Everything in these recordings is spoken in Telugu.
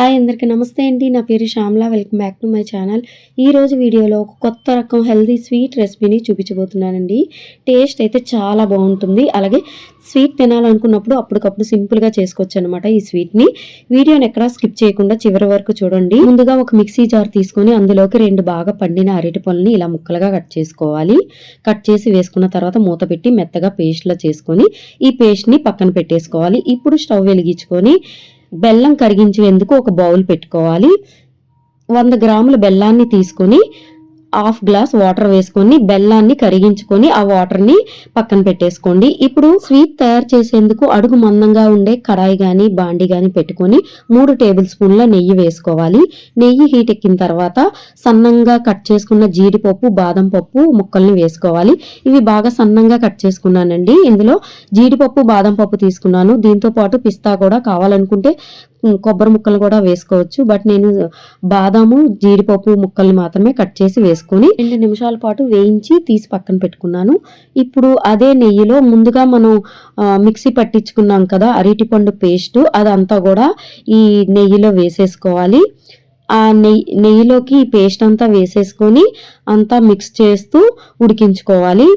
హాయ్ అందరికీ నమస్తే అండి. నా పేరు Shyamala. Welcome back to my channel. ఈ రోజు వీడియోలో ఒక కొత్త రకం హెల్దీ స్వీట్ రెసిపీని చూపించబోతున్నానండి. టేస్ట్ అయితే చాలా బాగుంటుంది. అలాగే స్వీట్ తినాలనుకున్నప్పుడు అప్పటికప్పుడు సింపుల్గా చేసుకోవచ్చు అనమాట ఈ స్వీట్ని. వీడియోని ఎక్కడా స్కిప్ చేయకుండా చివరి వరకు చూడండి. ముందుగా ఒక మిక్సీ జార్ తీసుకొని అందులోకి రెండు బాగా పండిన అరటి పళ్ళని ఇలా ముక్కలుగా కట్ చేసుకోవాలి. కట్ చేసి వేసుకున్న తర్వాత మూత పెట్టి మెత్తగా పేస్ట్లో చేసుకొని ఈ పేస్ట్ని పక్కన పెట్టేసుకోవాలి. ఇప్పుడు స్టవ్ వెలిగించుకొని బెల్లం కరిగించేందుకు ఒక బౌల్ పెట్టుకోవాలి. వంద గ్రాముల బెల్లాన్ని తీసుకొని హాఫ్ గ్లాస్ వాటర్ వేసుకొని బెల్లాన్ని కరిగించుకొని ఆ వాటర్ని పక్కన పెట్టేసుకోండి. ఇప్పుడు స్వీట్ తయారు చేసేందుకు అడుగు మందంగా ఉండే కడాయి కానీ బాండి కానీ పెట్టుకొని మూడు టేబుల్ స్పూన్ల నెయ్యి వేసుకోవాలి. నెయ్యి హీట్ ఎక్కిన తర్వాత సన్నంగా కట్ చేసుకున్న జీడిపప్పు బాదం పప్పు ముక్కల్ని వేసుకోవాలి. ఇవి బాగా సన్నంగా కట్ చేసుకున్నానండి. ఇందులో జీడిపప్పు బాదం పప్పు తీసుకున్నాను. దీంతో పాటు పిస్తా కూడా కావాలనుకుంటే కొబ్బరి ముక్కలు కూడా వేసుకోవచ్చు. బట్ నేను బాదాము జీడిపప్పు ముక్కల్ని మాత్రమే కట్ చేసి వేసుకొని రెండు నిమిషాల పాటు వేయించి తీసి పక్కన పెట్టుకున్నాను. ఇప్పుడు అదే నెయ్యిలో ముందుగా మనం మిక్సీ పట్టించుకున్నాం కదా అరటిపండు పేస్ట్ అదంతా కూడా ఈ నెయ్యిలో వేసేసుకోవాలి. ఆ నెయ్యి నెయ్యిలోకి ఈ పేస్ట్ అంతా వేసేసుకొని అంతా మిక్స్ చేస్తూ ఉడికించుకోవాలి.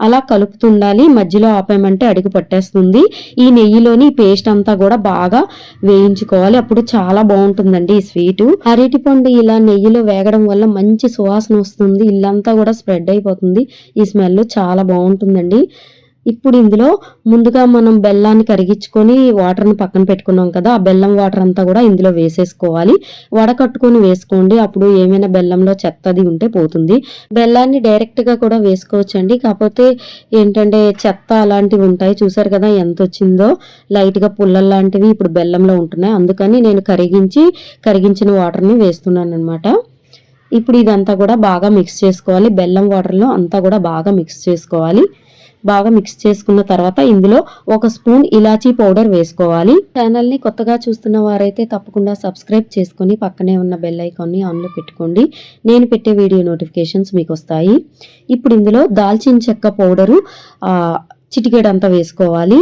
అలా కలుపుతుండాలి. మధ్యలో ఆపేయమంటే అడుగు పట్టేస్తుంది. ఈ నెయ్యిలోని పేస్ట్ అంతా కూడా బాగా వేయించుకోవాలి. అప్పుడు చాలా బాగుంటుందండి ఈ స్వీట్. అరటిపండు ఇలా నెయ్యిలో వేగడం వల్ల మంచి సువాసన వస్తుంది. ఇల్లంతా కూడా స్ప్రెడ్ అయిపోతుంది. ఈ స్మెల్ చాలా బాగుంటుందండి. ఇప్పుడు ఇందులో ముందుగా మనం బెల్లాన్ని కరిగించుకొని వాటర్ని పక్కన పెట్టుకున్నాం కదా ఆ బెల్లం వాటర్ అంతా కూడా ఇందులో వేసేసుకోవాలి. వడకట్టుకొని వేసుకోండి. అప్పుడు ఏమైనా బెల్లంలో చెత్తది ఉంటే పోతుంది. బెల్లాన్ని డైరెక్ట్గా కూడా వేసుకోవచ్చండి. కాకపోతే ఏంటంటే చెత్త అలాంటివి ఉంటాయి. చూసారు కదా ఎంత వచ్చిందో? లైట్గా పుల్లల్లాంటివి పుల్లలు లాంటివి ఇప్పుడు బెల్లంలో ఉంటున్నాయి. అందుకని నేను కరిగించి కరిగించిన వాటర్ని వేస్తున్నాను అనమాట ఇప్పుడు ఇదంతా కూడా బాగా మిక్స్ చేసుకోవాలి. బెల్లం వాటర్లో అంతా కూడా బాగా మిక్స్ చేసుకోవాలి. బాగా మిక్స్ చేసుకున్న తర్వాత ఇందులో ఒక స్పూన్ ఇలాచీ పౌడర్ వేసుకోవాలి. ఛానల్ని కొత్తగా చూస్తున్న వారైతే తప్పకుండా సబ్స్క్రైబ్ చేసుకొని పక్కనే ఉన్న బెల్ ఐకాన్ని ఆన్లో పెట్టుకోండి. నేను పెట్టే వీడియో నోటిఫికేషన్స్ మీకు వస్తాయి. ఇప్పుడు ఇందులో దాల్చిన చెక్క పౌడరు చిటికెడంతా వేసుకోవాలి.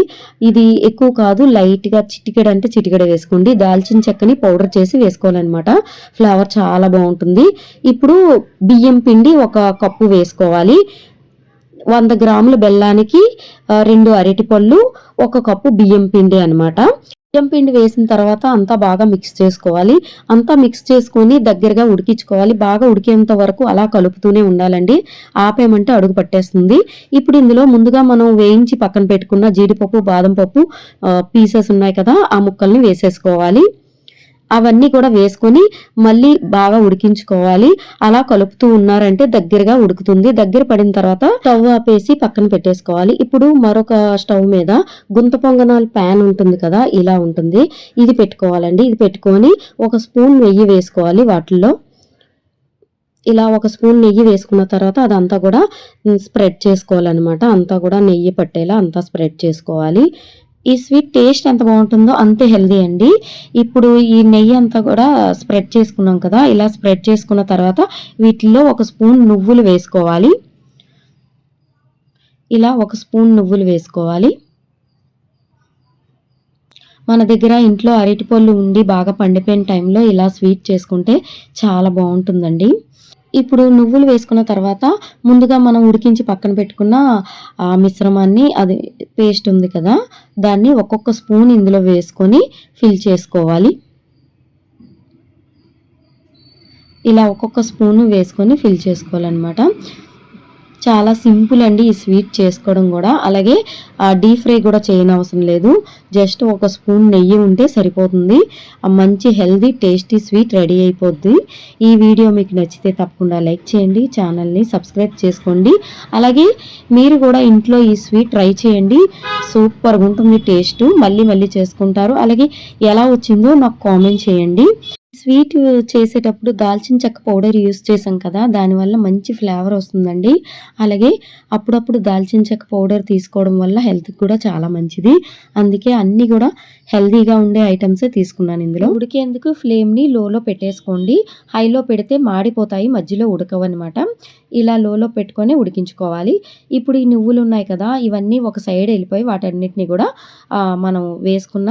ఇది ఎక్కువ కాదు లైట్గా చిటికెడ అంటే చిటికెడ వేసుకోండి. దాల్చిన చెక్కని పౌడర్ చేసి వేసుకోవాలన్నమాట. ఫ్లేవర్ చాలా బాగుంటుంది. ఇప్పుడు బియ్యం పిండి ఒక కప్పు వేసుకోవాలి. వంద గ్రాముల బెల్లానికి రెండు అరటిపళ్ళు ఒక కప్పు బియ్యం పిండి అన్నమాట. బియ్యం పిండి వేసిన తర్వాత అంతా బాగా మిక్స్ చేసుకోవాలి. అంతా మిక్స్ చేసుకొని దగ్గరగా ఉడికించుకోవాలి. బాగా ఉడికేంత వరకు అలా కలుపుతూనే ఉండాలండి. ఆపేమంటే అడుగు పట్టేస్తుంది. ఇప్పుడు ఇందులో ముందుగా మనం వేయించి పక్కన పెట్టుకున్న జీడిపప్పు బాదం పప్పు పీసెస్ ఉన్నాయి కదా ఆ ముక్కల్ని వేసేసుకోవాలి. అవన్నీ కూడా వేసుకొని మళ్ళీ బాగా ఉడికించుకోవాలి. అలా కలుపుతూ ఉన్నారంటే దగ్గరగా ఉడుకుతుంది. దగ్గర పడిన తర్వాత స్టవ్ ఆపేసి పక్కన పెట్టేసుకోవాలి. ఇప్పుడు మరొక స్టవ్ మీద గుంత పొంగనాలు ప్యాన్ ఉంటుంది కదా ఇలా ఉంటుంది. ఇది పెట్టుకోవాలండి. ఇది పెట్టుకొని ఒక స్పూన్ నెయ్యి వేసుకోవాలి వాటిల్లో. ఇలా ఒక స్పూన్ నెయ్యి వేసుకున్న తర్వాత అదంతా కూడా స్ప్రెడ్ చేసుకోవాలన్నమాట. అంతా కూడా నెయ్యి పట్టేలా అంతా స్ప్రెడ్ చేసుకోవాలి. ఈ స్వీట్ టేస్ట్ ఎంత బాగుంటుందో అంతే హెల్దీ అండి. ఇప్పుడు ఈ నెయ్యి అంతా కూడా స్ప్రెడ్ చేసుకున్నాం కదా ఇలా స్ప్రెడ్ చేసుకున్న తర్వాత వీటిల్లో ఒక స్పూన్ నువ్వులు వేసుకోవాలి. ఇలా ఒక స్పూన్ నువ్వులు వేసుకోవాలి. మన దగ్గర ఇంట్లో అరటిపళ్ళు ఉండి బాగా పండిపోయిన టైంలో ఇలా స్వీట్ చేసుకుంటే చాలా బాగుంటుందండి. ఇప్పుడు నువ్వులు వేసుకున్న తర్వాత ముందుగా మనం ఉడికించి పక్కన పెట్టుకున్న ఆ మిశ్రమాన్ని అది పేస్ట్ ఉంది కదా దాన్ని ఒక్కొక్క స్పూన్ ఇందులో వేసుకొని ఫిల్ చేసుకోవాలి. ఇలా ఒక్కొక్క స్పూన్ వేసుకొని ఫిల్ చేసుకోవాలన్నమాట. చాలా సింపుల్ అండి ఈ స్వీట్ చేసుకోవడం కూడా. అలాగే డీప్ ఫ్రై కూడా చేయనవసరం లేదు. జస్ట్ ఒక స్పూన్ నెయ్యి ఉంటే సరిపోతుంది. మంచి హెల్దీ టేస్టీ స్వీట్ రెడీ అయిపోద్ది. ఈ వీడియో మీకు నచ్చితే తప్పకుండా లైక్ చేయండి ఛానల్ని సబ్స్క్రైబ్ చేసుకోండి. అలాగే మీరు కూడా ఇంట్లో ఈ స్వీట్ ట్రై చేయండి. సూపర్గా ఉంటుంది టేస్ట్. మళ్ళీ మళ్ళీ చేసుకుంటారు. అలాగే ఎలా వచ్చిందో నాకు కామెంట్ చేయండి. స్వీట్ చేసేటప్పుడు దాల్చిన చెక్క పౌడర్ యూస్ చేసాం కదా దానివల్ల మంచి ఫ్లేవర్ వస్తుందండి. అలాగే అప్పుడప్పుడు దాల్చిన చెక్క పౌడర్ తీసుకోవడం వల్ల హెల్త్ కూడా చాలా మంచిది. అందుకే అన్నీ కూడా హెల్దీగా ఉండే ఐటమ్సే తీసుకున్నాను ఇందులో. ఉడికేందుకు ఫ్లేమ్ని లోలో పెట్టేసుకోండి. హైలో పెడితే మాడిపోతాయి మధ్యలో ఉడకవన్నమాట. ఇలా లోలో పెట్టుకొని ఉడికించుకోవాలి. ఇప్పుడు ఈ నువ్వులు ఉన్నాయి కదా ఇవన్నీ ఒక సైడ్ వెళ్ళిపోయి వాటన్నిటిని కూడా మనం వేసుకున్న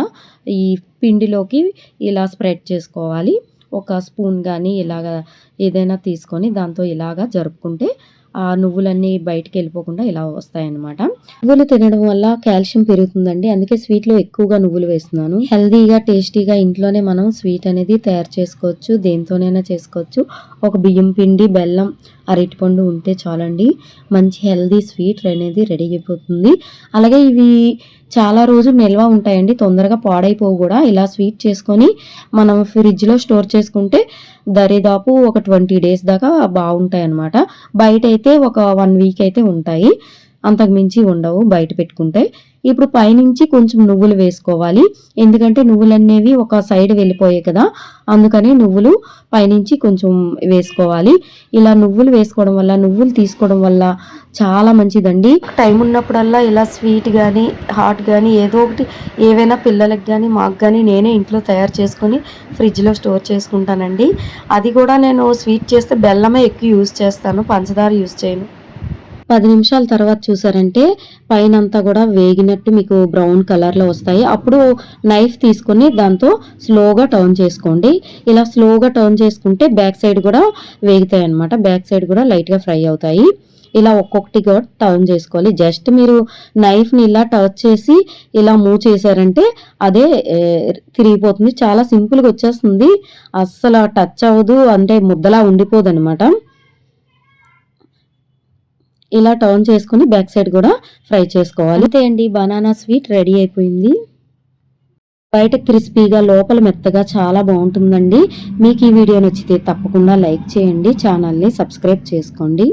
ఈ పిండిలోకి ఇలా స్ప్రెడ్ చేసుకోవాలి. ఒక స్పూన్ కానీ ఇలాగ ఏదైనా తీసుకొని దాంతో ఇలాగా జరుపుకుంటే ఆ నువ్వులన్నీ బయటికి వెళ్ళిపోకుండా ఇలా వస్తాయన్నమాట. నువ్వులు తినడం వల్ల కాల్షియం పెరుగుతుందండి. అందుకే స్వీట్లో ఎక్కువగా నువ్వులు వేస్తున్నాను. హెల్దీగా టేస్టీగా ఇంట్లోనే మనం స్వీట్ అనేది తయారు చేసుకోవచ్చు. దేంతోనైనా చేసుకోవచ్చు. ఒక బియ్యం పిండి బెల్లం అరటిపండు ఉంటే చాలండి. మంచి హెల్దీ స్వీట్ అనేది రెడీ అయిపోతుంది. అలాగే ఇవి చాలా రోజులు నిల్వ ఉంటాయండి. తొందరగా పాడైపోవు కూడా. ఇలా స్వీట్ చేసుకొని మనం ఫ్రిడ్జ్లో స్టోర్ చేసుకుంటే దరిదాపు ఒక ట్వంటీ డేస్ దాకా బాగుంటాయి అన్నమాట బయట అయితే ఒక వన్ వీక్ అయితే ఉంటాయి. అంతకుమించి ఉండవు బయట పెట్టుకుంటే. ఇప్పుడు పైనుంచి కొంచెం నువ్వులు వేసుకోవాలి. ఎందుకంటే నువ్వులు అనేవి ఒక సైడ్ వెళ్ళిపోయాయి కదా. అందుకని నువ్వులు పైనుంచి కొంచెం వేసుకోవాలి. ఇలా నువ్వులు వేసుకోవడం వల్ల నువ్వులు తీసుకోవడం వల్ల చాలా మంచిదండి. టైం ఉన్నప్పుడల్లా ఇలా స్వీట్ కానీ హాట్ కానీ ఏదో ఒకటి ఏవైనా పిల్లలకి కానీ మాకు కానీ నేనే ఇంట్లో తయారు చేసుకొని ఫ్రిడ్జ్లో స్టోర్ చేసుకుంటానండి. అది కూడా నేను స్వీట్ చేస్తే బెల్లమే ఎక్కువ యూజ్ చేస్తాను పంచదార యూజ్ చేయను. పది నిమిషాల తర్వాత చూసారంటే పైన అంతా కూడా వేగినట్టు మీకు బ్రౌన్ కలర్లో వస్తాయి. అప్పుడు నైఫ్ తీసుకొని దాంతో స్లోగా టర్న్ చేసుకోండి. ఇలా స్లోగా టర్న్ చేసుకుంటే బ్యాక్ సైడ్ కూడా వేగుతాయి అనమాట బ్యాక్ సైడ్ కూడా లైట్గా ఫ్రై అవుతాయి. ఇలా ఒక్కొక్కటిగా టర్న్ చేసుకోవాలి. జస్ట్ మీరు నైఫ్ని ఇలా టచ్ చేసి ఇలా మూవ్ చేశారంటే అదే తిరిగిపోతుంది. చాలా సింపుల్గా వచ్చేస్తుంది. అస్సలు టచ్ అవ్వదు. అంటే ముద్దలా ఉండిపోదు అనమాట ఇలా టర్న్ చేసుకుని బ్యాక్ సైడ్ కూడా ఫ్రై చేసుకోవాలి. అంతే అండి బనానా స్వీట్ రెడీ అయిపోయింది. బయట క్రిస్పీగా లోపల మెత్తగా చాలా బాగుంటుందండి. మీకు ఈ వీడియో నచ్చితే తప్పకుండా లైక్ చేయండి ఛానల్ని సబ్స్క్రైబ్ చేసుకోండి.